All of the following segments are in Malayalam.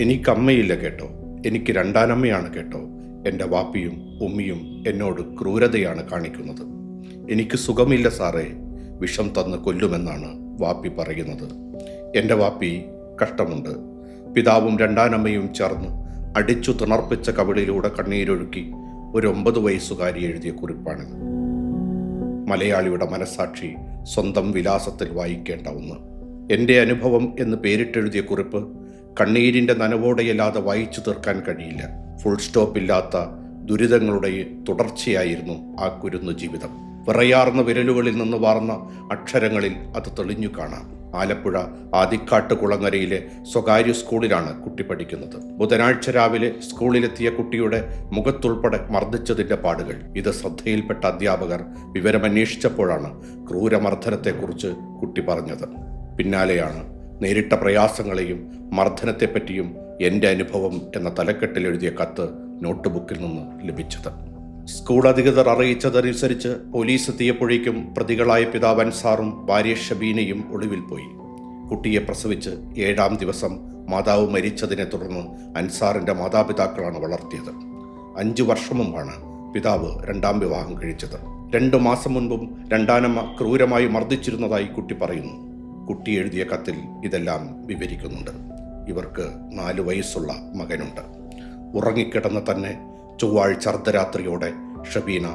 എനിക്ക് അമ്മയില്ല കേട്ടോ. എനിക്ക് രണ്ടാനമ്മയാണ് കേട്ടോ. എന്റെ വാപ്പിയും ഉമ്മിയും എന്നോട് ക്രൂരതയാണ് കാണിക്കുന്നത്. എനിക്ക് സുഖമില്ല സാറേ. വിഷം തന്ന് കൊല്ലുമെന്നാണ് വാപ്പി പറയുന്നത്. എന്റെ വാപ്പി കഷ്ടമുണ്ട്. പിതാവും രണ്ടാനമ്മയും ചേർന്ന് അടിച്ചു തിണർപ്പിച്ച കവിളിലൂടെ കണ്ണീരൊഴുക്കി ഒരു ഒമ്പത് വയസ്സുകാരി എഴുതിയ കുറിപ്പാണിത്. മലയാളിയുടെ മനസാക്ഷി സ്വന്തം വിലാസത്തിൽ വായിക്കേണ്ട ഒന്ന്. എന്റെ അനുഭവം എന്ന് പേരിട്ടെഴുതിയ കുറിപ്പ് കണ്ണീരിന്റെ നനവോടെയല്ലാതെ വായിച്ചു തീർക്കാൻ കഴിയില്ല. ഫുൾ സ്റ്റോപ്പ് ഇല്ലാത്ത ദുരിതങ്ങളുടെ തുടർച്ചയായിരുന്നു ആ കുരുന്നു ജീവിതം. വിറയാർന്ന വിരലുകളിൽ നിന്ന് വാർന്ന അക്ഷരങ്ങളിൽ അത് തെളിഞ്ഞു കാണാം. ആലപ്പുഴ ആദിക്കാട്ട് കുളങ്ങരയിലെ സ്വകാര്യ സ്കൂളിലാണ് കുട്ടി പഠിക്കുന്നത്. ബുധനാഴ്ച രാവിലെ സ്കൂളിലെത്തിയ കുട്ടിയുടെ മുഖത്തുൾപ്പെടെ മർദ്ദിച്ചതിന്റെ പാടുകൾ. ഇത് ശ്രദ്ധയിൽപ്പെട്ട അധ്യാപകർ വിവരമന്വേഷിച്ചപ്പോഴാണ് ക്രൂരമർദ്ദനത്തെക്കുറിച്ച് കുട്ടി പറഞ്ഞത്. പിന്നാലെയാണ് നേരിട്ട പ്രയാസങ്ങളെയും മർദ്ദനത്തെപ്പറ്റിയും എന്റെ അനുഭവം എന്ന തലക്കെട്ടിൽ എഴുതിയ കത്ത് നോട്ട്ബുക്കിൽ നിന്ന് ലഭിച്ചത്. സ്കൂൾ അധികൃതർ അറിയിച്ചതനുസരിച്ച് പോലീസ് എത്തിയപ്പോഴേക്കും പ്രതികളായ പിതാവ് അൻസാറും ഭാര്യ ഷബീനയും ഒളിവിൽ പോയി. കുട്ടിയെ പ്രസവിച്ച് ഏഴാം ദിവസം മാതാവ് മരിച്ചതിനെ തുടർന്ന് അൻസാറിന്റെ മാതാപിതാക്കളാണ് വളർത്തിയത്. അഞ്ചു വർഷം മുമ്പാണ് പിതാവ് രണ്ടാം വിവാഹം കഴിച്ചത്. രണ്ടു മാസം മുൻപും രണ്ടാനമ്മ ക്രൂരമായി മർദ്ദിച്ചിരുന്നതായി കുട്ടി പറയുന്നു. കുട്ടി എഴുതിയ കത്തിൽ ഇതെല്ലാം വിവരിക്കുന്നുണ്ട്. ഇവർക്ക് നാല് വയസ്സുള്ള മകനുണ്ട്. ഉറങ്ങിക്കിടന്ന് തന്നെ ചൊവ്വാഴ്ച അർദ്ധരാത്രിയോടെ ഷബീന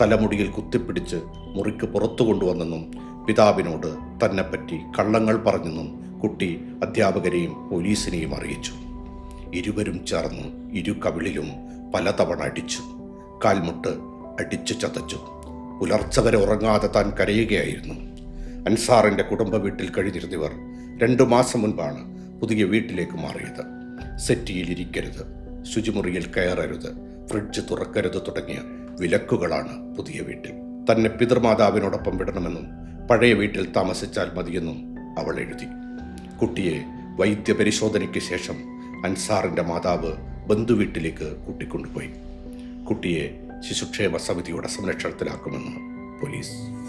തലമുടിയിൽ കുത്തിപ്പിടിച്ച് മുറിക്ക് പുറത്തു കൊണ്ടുവന്നെന്നും പിതാവിനോട് തന്നെപ്പറ്റി കള്ളങ്ങൾ പറഞ്ഞെന്നും കുട്ടി അധ്യാപകരെയും പോലീസിനെയും അറിയിച്ചു. ഇരുവരും ചേർന്ന് ഇരു കവിളിലും പലതവണ അടിച്ചു. കാൽമുട്ട് അടിച്ചു ചതച്ചു. പുലർച്ചവരെ ഉറങ്ങാതെ താൻ കരയുകയായിരുന്നു. അൻസാറിന്റെ കുടുംബ വീട്ടിൽ കഴിഞ്ഞിരുന്നവർ രണ്ടു മാസം മുൻപാണ് പുതിയ വീട്ടിലേക്ക് മാറിയത്. സെറ്റിയിൽ ഇരിക്കരുത് ശുചിമുറിയിൽ കയറരുത് ഫ്രിഡ്ജ് തുറക്കരുത് തുടങ്ങിയ വിലക്കുകളാണ് പുതിയ വീട്ടിൽ. തന്നെ പിതൃമാതാവിനോടൊപ്പം വിടണമെന്നും പഴയ വീട്ടിൽ താമസിച്ചാൽ മതിയെന്നും അവൾ എഴുതി. കുട്ടിയെ വൈദ്യപരിശോധനയ്ക്ക് ശേഷം അൻസാറിന്റെ മാതാവ് ബന്ധുവീട്ടിലേക്ക് കൂട്ടിക്കൊണ്ടുപോയി. കുട്ടിയെ ശിശുക്ഷേമ സമിതിയുടെ സംരക്ഷണത്തിലാക്കുമെന്ന് പോലീസ്.